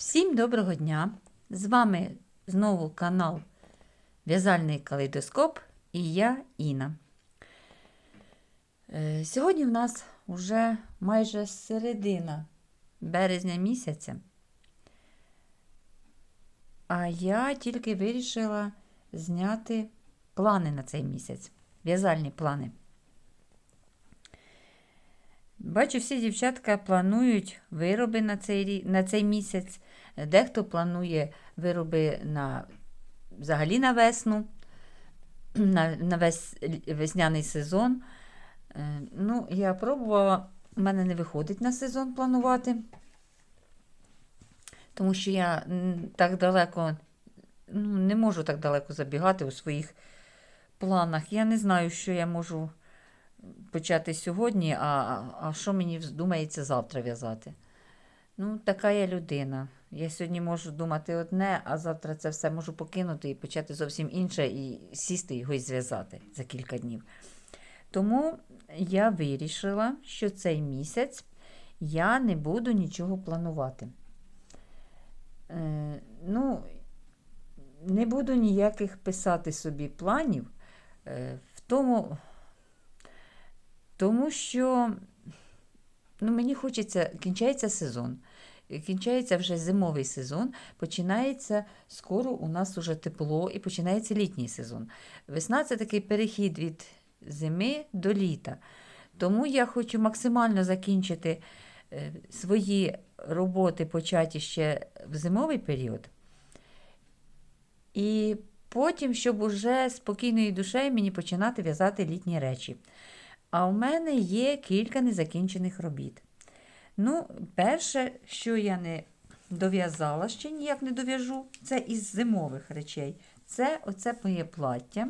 Всім доброго дня! З вами знову канал В'язальний калейдоскоп і я Іна. Е, Сьогодні в нас вже майже середина березня місяця. А я тільки вирішила зняти плани на цей місяць, в'язальні плани. Бачу, всі дівчатка планують вироби на цей, на цей місяць. Дехто планує вироби на, взагалі на весну, на, на весь весняний сезон. Е, Ну, я пробувала, в мене не виходить на сезон планувати, тому що я так далеко ну, не можу так далеко забігати у своїх планах. Я не знаю, що я можу почати сьогодні, а, а що мені вздумається завтра в'язати. Ну, така я людина. Я сьогодні можу думати одне, а завтра це все можу покинути і почати зовсім інше, і сісти його і зв'язати за кілька днів. Тому я вирішила, що цей місяць я не буду нічого планувати. Е, ну, не буду ніяких писати собі планів е, в тому, тому що ну, мені хочеться, кінчається сезон. Кінчається вже зимовий сезон, починається скоро у нас уже тепло і починається літній сезон. Весна це такий перехід від зими до літа. Тому я хочу максимально закінчити е, свої роботи, початі ще в зимовий період. І потім, щоб уже спокійною душею мені починати в'язати літні речі. А у мене є кілька незакінчених робіт. Ну, перше, що я не дов'язала, ще ніяк не дов'яжу, це із зимових речей. Це оце моє плаття.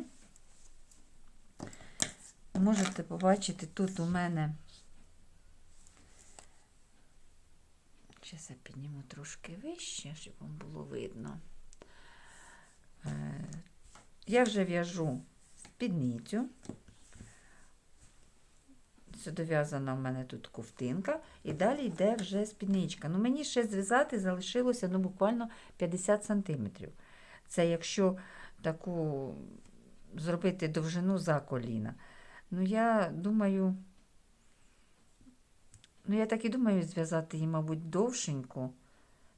Можете побачити, тут у мене. Зараз я підніму трошки вище, щоб вам було видно. Е, Я вже в'яжу спідницю. Це дов'язана в мене тут ковтинка, і далі йде вже спідничка. Ну, мені ще зв'язати залишилося ну, буквально 50 см. Це якщо таку зробити довжину за коліна. Ну, я думаю, ну, я так і думаю, зв'язати її, мабуть, довшеньку,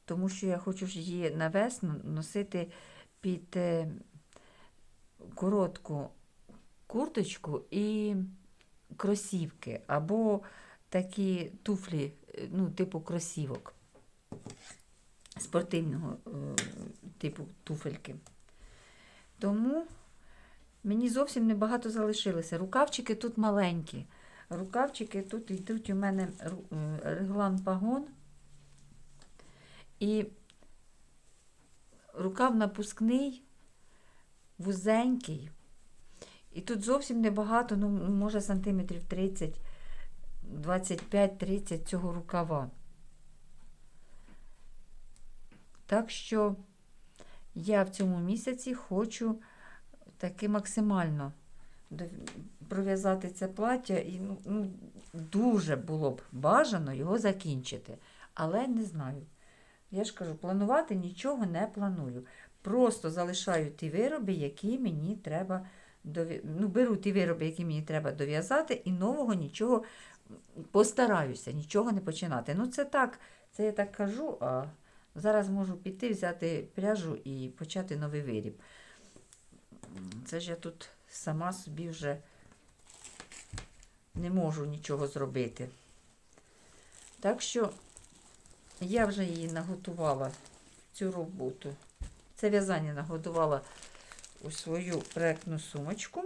тому що я хочу ж її на весну носити під е, коротку курточку і кросівки, або такі туфлі, е, ну, типу кросівок, спортивного е, типу туфельки. Тому мені зовсім небагато залишилося. Рукавчики тут маленькі. Рукавчики тут йдуть у мене е, реглан пагон. І рукав напускний, вузенький. І тут зовсім небагато, ну, може, сантиметрів 30, 25-30 цього рукава. Так що я в цьому місяці хочу таки максимально пров'язати це плаття. І ну, ну, дуже було б бажано його закінчити. Але не знаю. Я ж кажу, планувати нічого не планую. Просто залишаю ті вироби, які мені треба ну, беру ті вироби, які мені треба дов'язати, і нового нічого постараюся, нічого не починати. Ну, це так, це я так кажу, а зараз можу піти, взяти пряжу і почати новий виріб. Це ж я тут сама собі вже не можу нічого зробити. Так що я вже її наготувала, цю роботу. Це в'язання наготувала у свою проєктну сумочку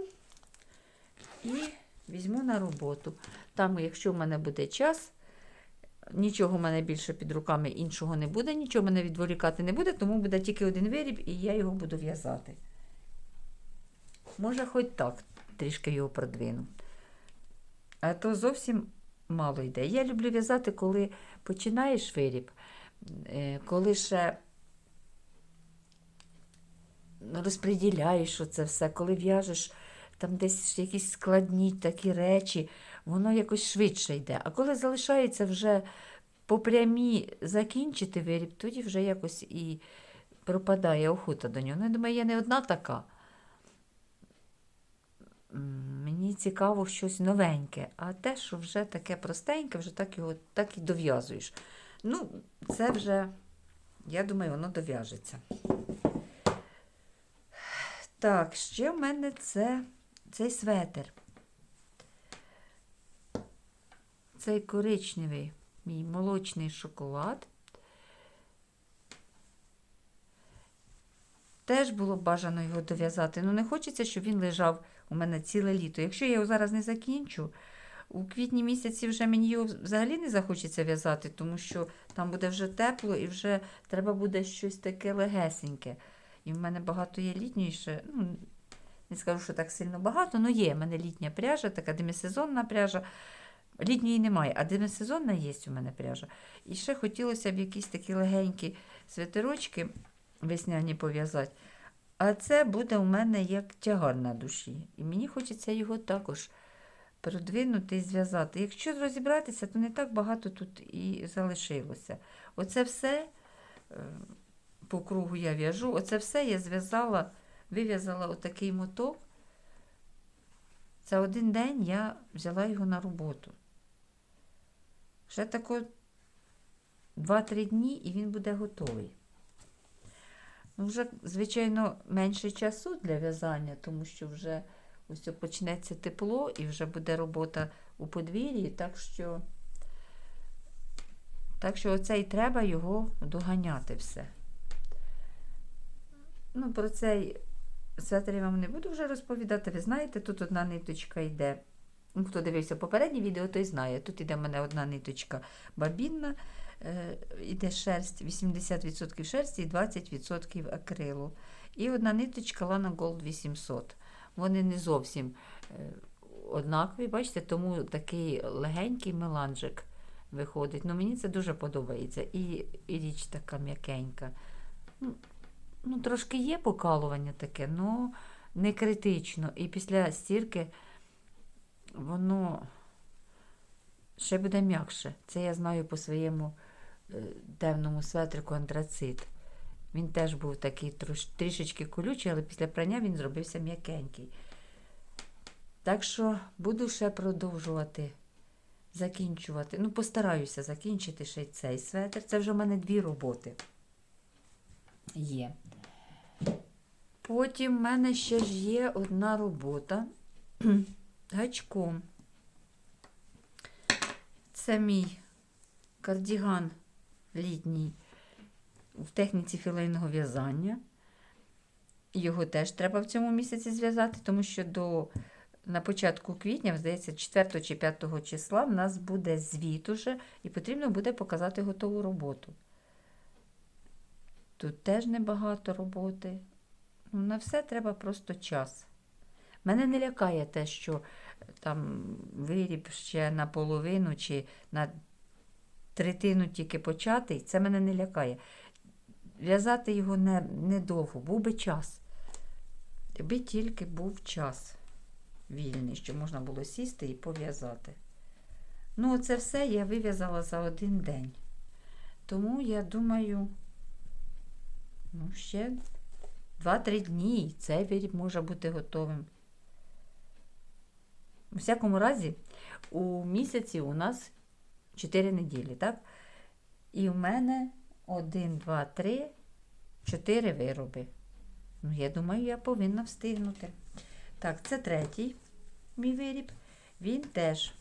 і візьму на роботу. Там, якщо в мене буде час, нічого в мене більше під руками іншого не буде, нічого мене відволікати не буде, тому буде тільки один виріб, і я його буду в'язати. Може, хоч так трішки його продвину. А то зовсім мало йде. Я люблю в'язати, коли починаєш виріб, е, коли ще розподіляєш оце все, коли в'яжеш там десь якісь складні такі речі, воно якось швидше йде. А коли залишається вже по прямій закінчити виріб, тоді вже якось і пропадає охота до нього. Ну, я думаю, я не одна така. Мені цікаво щось новеньке, а те, що вже таке простеньке, вже так його так і дов'язуєш. Ну, це вже, я думаю, воно дов'яжеться. Так, ще в мене це цей светер. Цей коричневий мій молочний шоколад. Теж було бажано його дов'язати. Ну, не хочеться, щоб він лежав у мене ціле літо. Якщо я його зараз не закінчу, у квітні місяці вже мені його взагалі не захочеться в'язати, тому що там буде вже тепло і вже треба буде щось таке легесеньке. І в мене багато є літньої ще. Ну, не скажу, що так сильно багато, але є. У мене літня пряжа, така демісезонна пряжа. Літньої немає, а демісезонна є у мене пряжа. І ще хотілося б якісь такі легенькі свитерочки весняні пов'язати. А це буде у мене як тягар на душі. І мені хочеться його також продвинути і зв'язати. Якщо розібратися, то не так багато тут і залишилося. Оце все е, по кругу я в'яжу, оце все я зв'язала, вив'язала отакий моток. За один день я взяла його на роботу. Ще тако 2-3 дні і він буде готовий. Ну, вже, звичайно, менше часу для в'язання, тому що вже ось почнеться тепло і вже буде робота у подвір'ї, так що, так що оце і треба його доганяти все. Ну, про цей светр я вам не буду вже розповідати. Ви знаєте, тут одна ниточка йде. Ну, хто дивився попереднє відео, той знає. Тут іде в мене одна ниточка бабінна, е, іде шерсть, 80% шерсті і 20% акрилу. І одна ниточка Lana Gold 800. Вони не зовсім е, однакові, бачите, тому такий легенький меланжик виходить. Ну, мені це дуже подобається. І, і річ така м'якенька. Ну, ну, трошки є покалування таке, але не критично. І після стірки воно ще буде м'якше. Це я знаю по своєму е, темному светрику антрацит. Він теж був такий трош, трішечки колючий, але після прання він зробився м'якенький. Так що буду ще продовжувати закінчувати. Ну, постараюся закінчити ще й цей светр. Це вже в мене дві роботи є. Потім в мене ще ж є одна робота гачком. Це мій кардіган літній в техніці філейного в'язання. Його теж треба в цьому місяці зв'язати, тому що до, на початку квітня, здається, 4 чи 5 числа в нас буде звіт уже, і потрібно буде показати готову роботу. Тут теж небагато роботи. Ну, на все треба просто час. Мене не лякає те, що там виріб ще наполовину чи на третину тільки початий. Це мене не лякає. В'язати його не, недовго, був би час. Якби тільки був час вільний, що можна було сісти і пов'язати. Ну, це все я вив'язала за один день. Тому я думаю, ну, ще 2-3 дні і цей виріб може бути готовим. У всякому разі, у місяці у нас 4 неділі, так? І в мене 1, 2, 3, 4 вироби. Ну, я думаю, я повинна встигнути. Так, це третій мій виріб. Він теж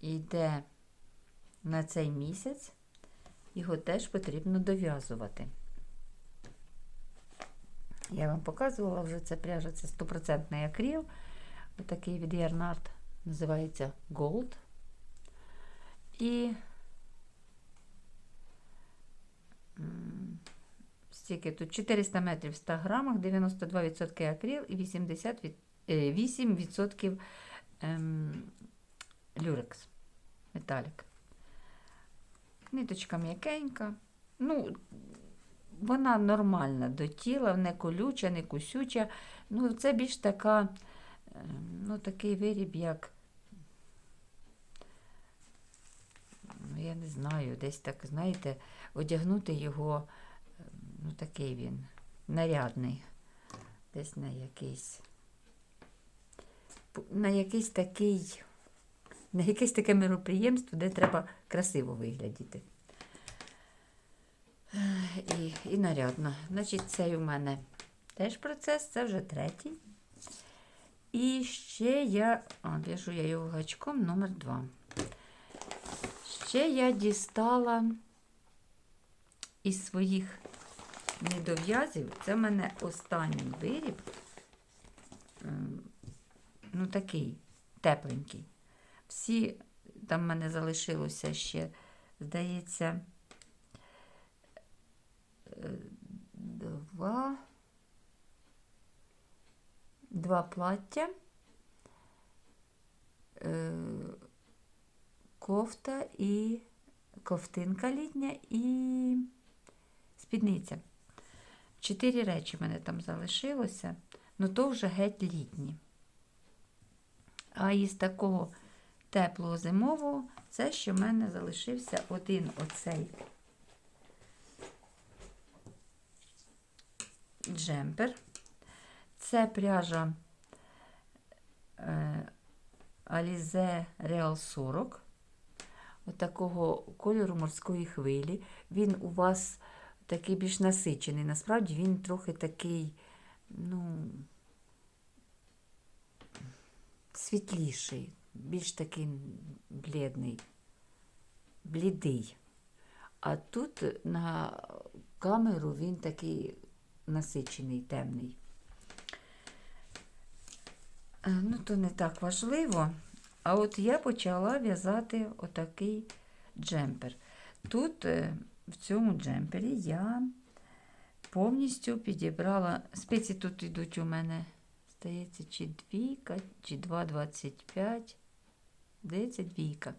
йде на цей місяць. Його теж потрібно дов'язувати. Я вам показувала вже це пряжа, це стопроцентний акріл. Отакий від Ярнард називається Gold. І стільки тут 400 метрів в 100 грамах, 92% акріл і 80 від, е, 8% ем, люрекс, металік. Ниточка м'якенька. Ну, вона нормальна до тіла, не колюча, не кусюча. Ну, це більш така, е, ну, такий виріб, як, ну я не знаю, десь так, знаєте, одягнути його, е, ну такий він, нарядний. Десь на якийсь. На якийсь такий. На якесь таке мероприємство, де треба красиво виглядіти. І, і нарядно. Значить, цей у мене теж процес, це вже третій. І ще я. А, в'яжу я його гачком номер 2. Ще я дістала із своїх недов'язів. Це в мене останній виріб. Ем, Ну, такий тепленький. Всі, там в мене залишилося ще, здається, два, два плаття, е, кофта і ковтинка літня і спідниця. Чотири речі в мене там залишилося, ну то вже геть літні. А із такого теплого зимового, це що в мене залишився один оцей джемпер. Це пряжа е, Alize Real 40. Отакого кольору морської хвилі. Він у вас такий більш насичений. Насправді він трохи такий, ну, світліший, більш такий блідний, блідий. А тут на камеру він такий насичений, темний. Е, Ну, то не так важливо. А от я почала в'язати отакий джемпер. Тут, е, в цьому джемпері, я повністю підібрала. Спиці тут йдуть у мене, здається, чи двійка, чи 2,25. Здається, двійка.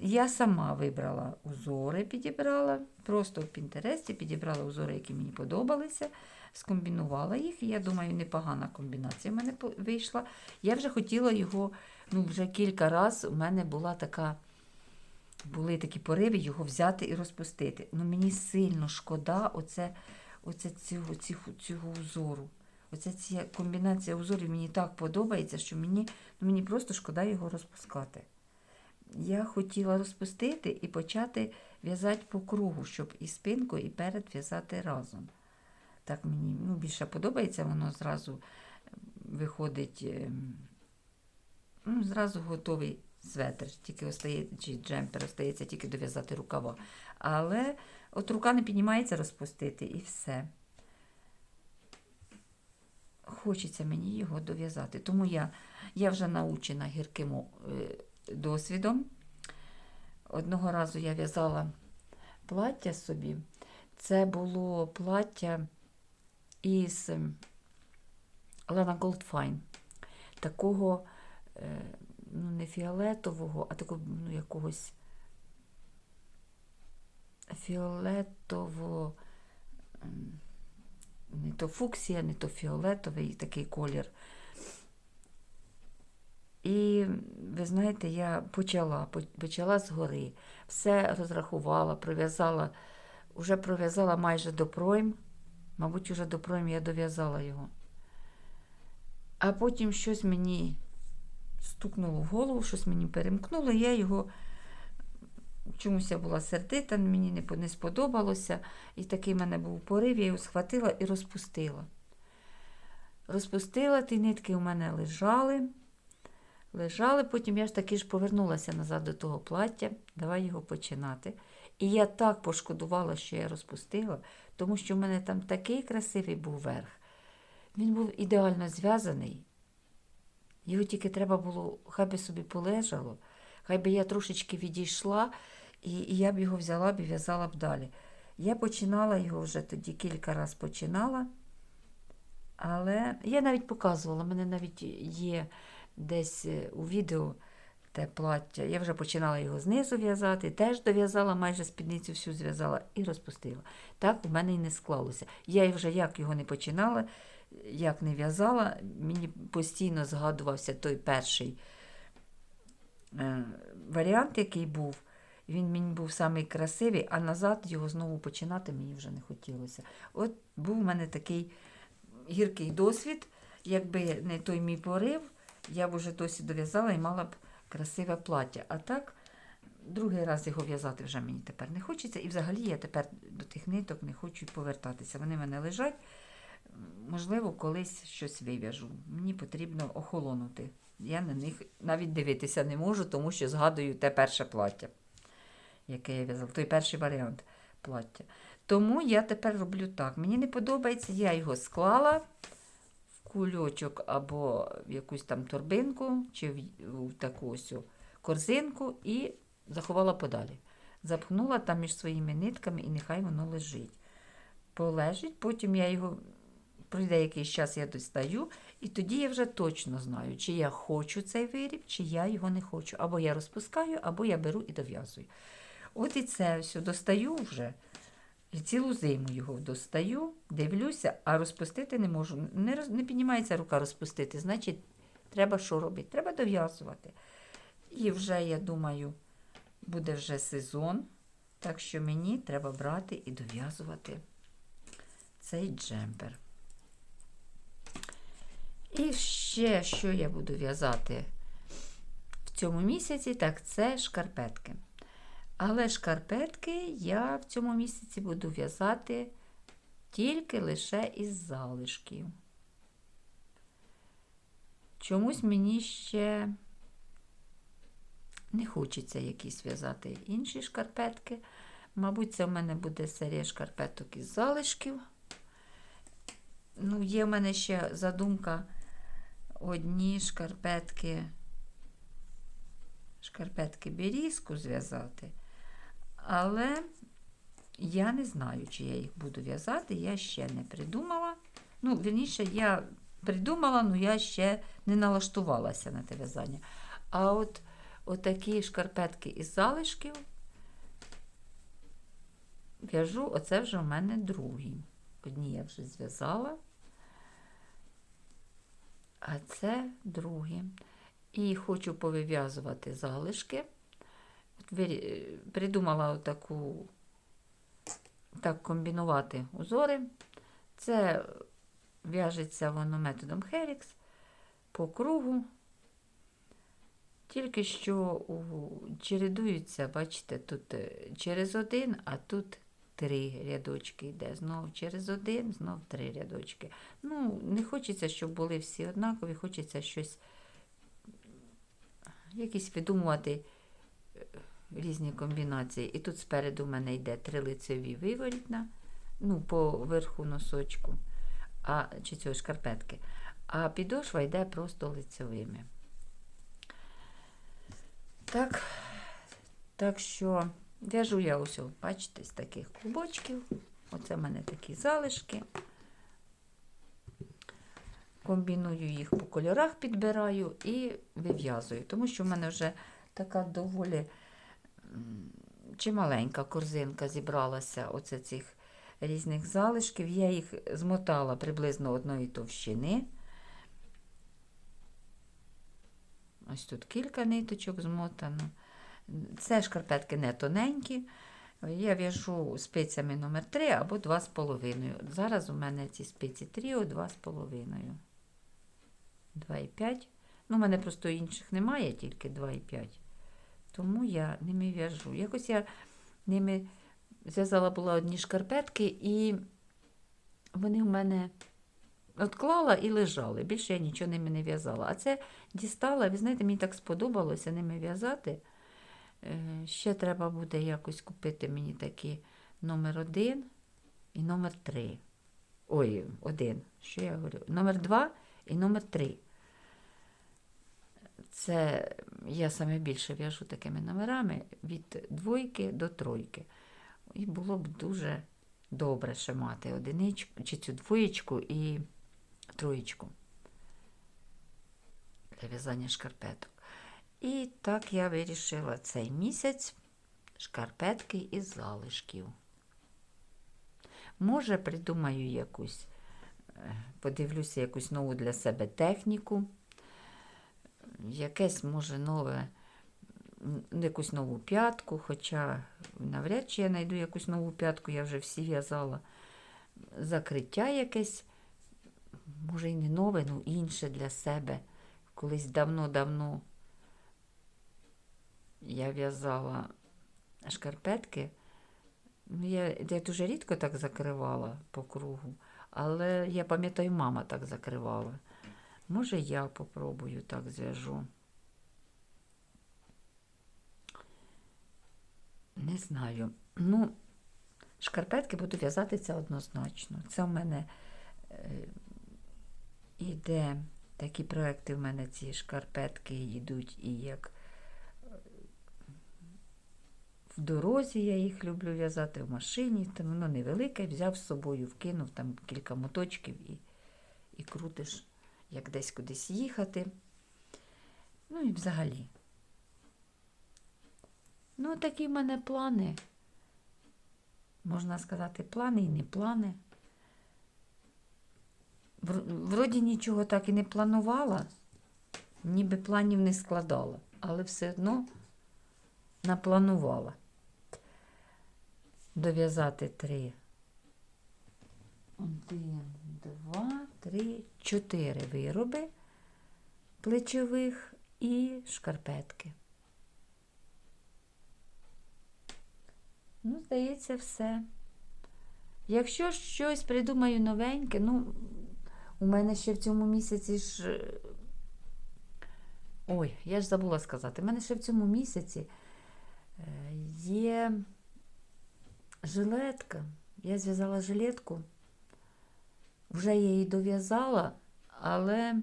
Я сама вибрала узори, підібрала. Просто в Пінтересті підібрала узори, які мені подобалися, скомбінувала їх. І я думаю, непогана комбінація в мене вийшла. Я вже хотіла його, ну, вже кілька разів у мене була така, були такі пориви його взяти і розпустити. Ну, мені сильно шкода оце, оце цього, цього, цього узору. Оця ця комбінація узорів мені так подобається, що мені, ну, мені просто шкода його розпускати. Я хотіла розпустити і почати в'язати по кругу, щоб і спинку, і перед в'язати разом. Так мені ну, більше подобається, воно зразу виходить, ем, ну, зразу готовий светр, тільки остає, чи джемпер остається тільки дов'язати рукава. Але от рука не піднімається розпустити і все. Хочеться мені його дов'язати. Тому я, я вже научена гірким е, досвідом. Одного разу я в'язала плаття собі. Це було плаття із ем, Lana Gold Fine. Такого, е, ну, не фіолетового, а такого, ну, якогось фіолетово, ем, не то фуксія, не то фіолетовий такий колір. І ви знаєте, я почала, по- почала згори, все розрахувала, пров'язала, вже пров'язала майже до пройм. Мабуть, уже до пройм я дов'язала його. А потім щось мені стукнуло в голову, щось мені перемкнуло, я його чомусь я була сердита, мені не сподобалося. І такий в мене був порив, я його схватила і розпустила. Розпустила, ті нитки у мене лежали. Лежали, потім я ж таки ж повернулася назад до того плаття, давай його починати. І я так пошкодувала, що я розпустила, тому що в мене там такий красивий був верх. Він був ідеально зв'язаний. Його тільки треба було, хай би собі полежало, хай би я трошечки відійшла, і, і я б його взяла б і в'язала б далі. Я починала його вже тоді кілька разів починала, але я навіть показувала, мене навіть є десь е, у відео те плаття. Я вже починала його знизу в'язати, теж дов'язала, майже спідницю всю зв'язала і розпустила. Так у мене і не склалося. Я вже як його не починала, як не в'язала, мені постійно згадувався той перший е, варіант, який був, він мені був самий красивий, а назад його знову починати мені вже не хотілося. От був у мене такий гіркий досвід, якби не той мій порив, я б уже досі дов'язала і мала б красиве плаття. А так, другий раз його в'язати вже мені тепер не хочеться. І взагалі я тепер до тих ниток не хочу повертатися. Вони в мене лежать. Можливо, колись щось вив'яжу. Мені потрібно охолонути. Я на них навіть дивитися не можу, тому що згадую те перше плаття, яке я в'язала, той перший варіант плаття. Тому я тепер роблю так. Мені не подобається, я його склала кульочок або в якусь там торбинку, чи в, таку ось корзинку і заховала подалі. Запхнула там між своїми нитками і нехай воно лежить. Полежить, потім я його пройде якийсь час, я достаю, і тоді я вже точно знаю, чи я хочу цей виріб, чи я його не хочу. Або я розпускаю, або я беру і дов'язую. От і це все достаю вже. І цілу зиму його достаю, дивлюся, а розпустити не можу. Не, роз, не піднімається рука розпустити. Значить, треба що робити? Треба дов'язувати. І вже, я думаю, буде вже сезон, так що мені треба брати і дов'язувати цей джемпер. І ще, що я буду в'язати в цьому місяці, так це шкарпетки. Але шкарпетки я в цьому місяці буду в'язати тільки лише із залишків. Чомусь мені ще не хочеться якісь в'язати інші шкарпетки. Мабуть, це в мене буде серія шкарпеток із залишків. Ну, є в мене ще задумка одні шкарпетки, шкарпетки берізку зв'язати. Але я не знаю, чи я їх буду в'язати, я ще не придумала. Ну, вірніше, я придумала, але я ще не налаштувалася на те в'язання. А от отакі шкарпетки із залишків в'яжу, оце вже в мене другі. Одні я вже зв'язала, а це другі. І хочу повив'язувати залишки. Вирі- Придумала таку, так комбінувати узори. Це в'яжеться воно методом Херікс по кругу. Тільки що чередуються, бачите, тут е, через один, а тут три рядочки йде. Знов через один, знов три рядочки. Ну, не хочеться, щоб були всі однакові, хочеться щось, якісь видумувати е, різні комбінації. І тут спереду в мене йде три лицеві виворітна, ну, по верху носочку, а, чи цього шкарпетки. А підошва йде просто лицевими. Так, так що в'яжу я ось, бачите, з таких клубочків. Оце в мене такі залишки. Комбіную їх по кольорах, підбираю і вив'язую, тому що в мене вже така доволі чималенька корзинка зібралася оце цих різних залишків. Я їх змотала приблизно одної товщини. Ось тут кілька ниточок змотано. Це шкарпетки не тоненькі. Я в'яжу спицями номер 3 або 2,5. Зараз у мене ці спиці тріо 2,5. 2,5. Ну, у мене просто інших немає, тільки 2,5. Тому я ними в'яжу. Якось я ними зв'язала була одні шкарпетки, і вони в мене Отклала і лежали. Більше я нічого ними не в'язала. А це дістала, ви знаєте, мені так сподобалося ними в'язати. Е, Ще треба буде якось купити мені такі номер один і номер три. Ой, один. Що я говорю? Номер два і номер три. Це я саме більше в'яжу такими номерами від двойки до тройки. І було б дуже добре ще мати одиничку чи цю двоєчку і троєчку для в'язання шкарпеток. І так я вирішила цей місяць шкарпетки із залишків. Може, придумаю якусь, е, подивлюся якусь нову для себе техніку, якесь, може, нове якусь нову п'ятку, хоча навряд чи я знайду якусь нову п'ятку, я вже всі в'язала. Закриття якесь, може і не нове, ну інше для себе. Колись давно-давно я в'язала шкарпетки. Ну, я, я дуже рідко так закривала по кругу, але я пам'ятаю, мама так закривала. Може, я попробую так зв'яжу. Не знаю. Ну, шкарпетки буду в'язати це однозначно. Це в мене е, такі проекти в мене ці шкарпетки йдуть і як в дорозі я їх люблю в'язати, в машині, там воно невелике, взяв з собою, вкинув там кілька моточків і, і крутиш, як десь кудись їхати. Ну і взагалі. Ну, такі в мене плани. Можна сказати, плани і не плани. Вроді нічого так і не планувала, ніби планів не складала, але все одно напланувала. Дов'язати три. Один, два, три, чотири вироби плечових і шкарпетки. Ну, здається, все. Якщо щось придумаю новеньке, ну, у мене ще в цьому місяці ж. е, Ой, я ж забула сказати, у мене ще в цьому місяці е, є жилетка. Я зв'язала жилетку. Вже я її дов'язала, але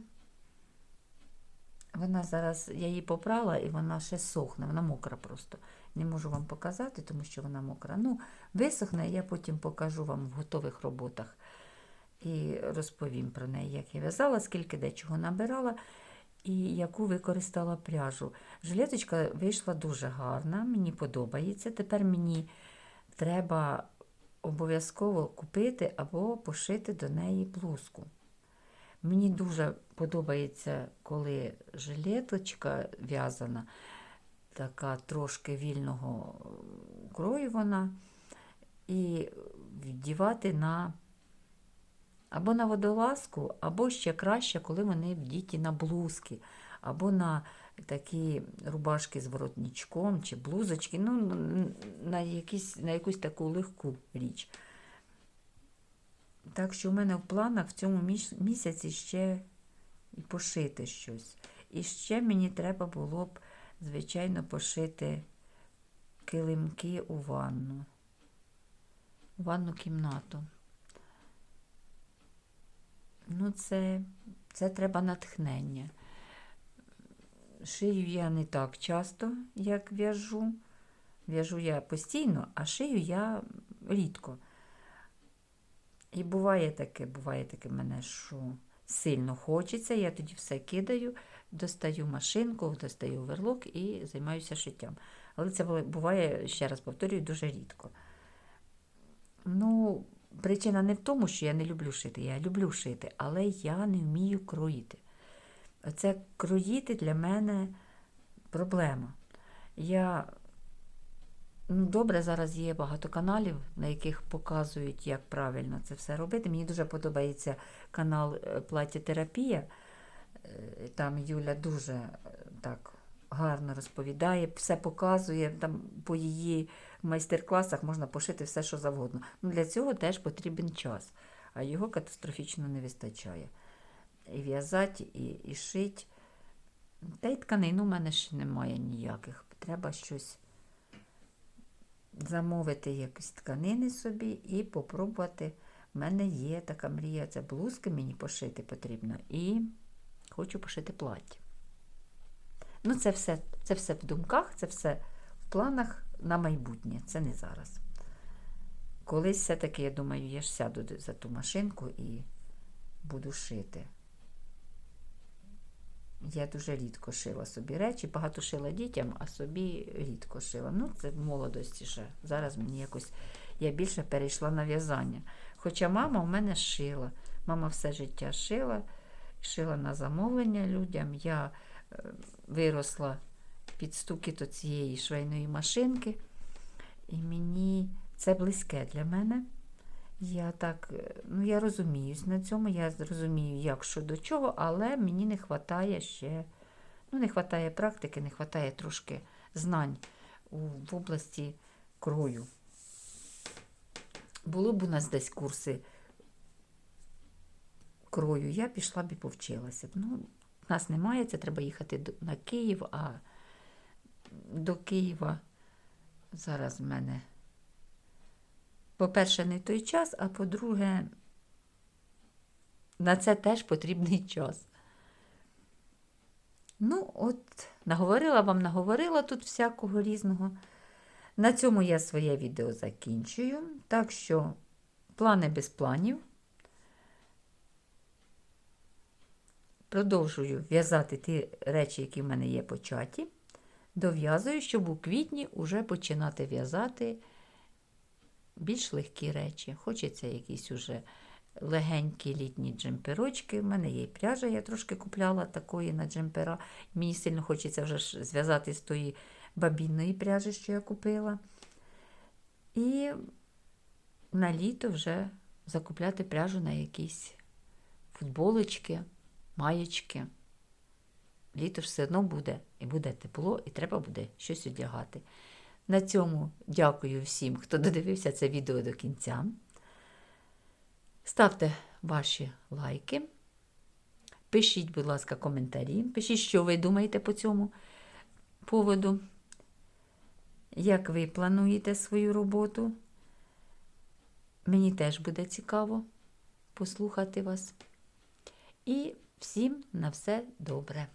вона зараз, я її попрала і вона ще сохне, вона мокра просто. Не можу вам показати, тому що вона мокра. Ну, висохне, я потім покажу вам в готових роботах і розповім про неї, як я в'язала, скільки дечого набирала і яку використала пряжу. Жилеточка вийшла дуже гарна, мені подобається. Тепер мені треба обов'язково купити або пошити до неї блузку. Мені дуже подобається, коли жилеточка в'язана, така трошки вільного крою вона, і вдівати на або на водолазку, або ще краще, коли вони вдіті на блузки, або на такі рубашки з воротничком чи блузочки, ну, на, якісь, на якусь таку легку річ. Так що в мене в планах в цьому місяці ще і пошити щось. І ще мені треба було б, звичайно, пошити килимки у ванну, у ванну кімнату. Ну, це, це треба натхнення. Шию я не так часто, як в'яжу. В'яжу я постійно, а шию я рідко. І буває таке, буває таке мене, що сильно хочеться, я тоді все кидаю, достаю машинку, достаю верлок і займаюся шиттям. Але це буває, ще раз повторюю, дуже рідко. Ну, причина не в тому, що я не люблю шити. Я люблю шити, але я не вмію кроїти. Оце кроїти для мене проблема. Я Ну, добре, зараз є багато каналів, на яких показують, як правильно це все робити. Мені дуже подобається канал е, Плаття-терапія. Е, Там Юля дуже е, так гарно розповідає, все показує. Там по її майстер-класах можна пошити все, що завгодно. Ну, для цього теж потрібен час, а його катастрофічно не вистачає. І в'язати, і, і шити. Та й тканин у мене ще немає ніяких. Треба щось замовити якісь тканини собі і попробувати. У мене є така мрія, це блузки мені пошити потрібно. І хочу пошити плаття. Ну, це все, це все в думках, це все в планах на майбутнє, це не зараз. Колись все-таки, я думаю, я ж сяду за ту машинку і буду шити. Я дуже рідко шила собі речі, багато шила дітям, а собі рідко шила. Ну, це в молодості ще. Зараз мені якось я більше перейшла на в'язання. Хоча мама в мене шила. Мама все життя шила, шила на замовлення людям. Я е, виросла під стукіт цієї швейної машинки. І мені це близьке для мене. Я так, е, ну я розуміюсь на цьому, я розумію, як що до чого, але мені не вистачає ще, ну, не вистачає практики, не вистачає трошки знань в області крою. Було б у нас десь курси крою, я пішла б і повчилася. Ну, нас немає, це треба їхати на Київ, а до Києва зараз в мене, по-перше, не той час, а по-друге, на це теж потрібний час. Ну, от, наговорила вам, наговорила тут всякого різного. На цьому я своє відео закінчую. Так що плани без планів. Продовжую в'язати ті речі, які в мене є початі. Дов'язую, щоб у квітні вже починати в'язати більш легкі речі. Хочеться якісь уже легенькі літні джемперочки. У мене є пряжа, я трошки купляла такої на джемпера. Мені сильно хочеться вже зв'язати з тої бабінної пряжі, що я купила. І на літо вже закупляти пряжу на якісь футболочки, маєчки. Літо ж все одно буде, і буде тепло, і треба буде щось одягати. На цьому дякую всім, хто додивився це відео до кінця. Ставте ваші лайки. Пишіть, будь ласка, коментарі. Пишіть, що ви думаєте по цьому поводу. Як ви плануєте свою роботу? Мені теж буде цікаво послухати вас. І всім на все добре.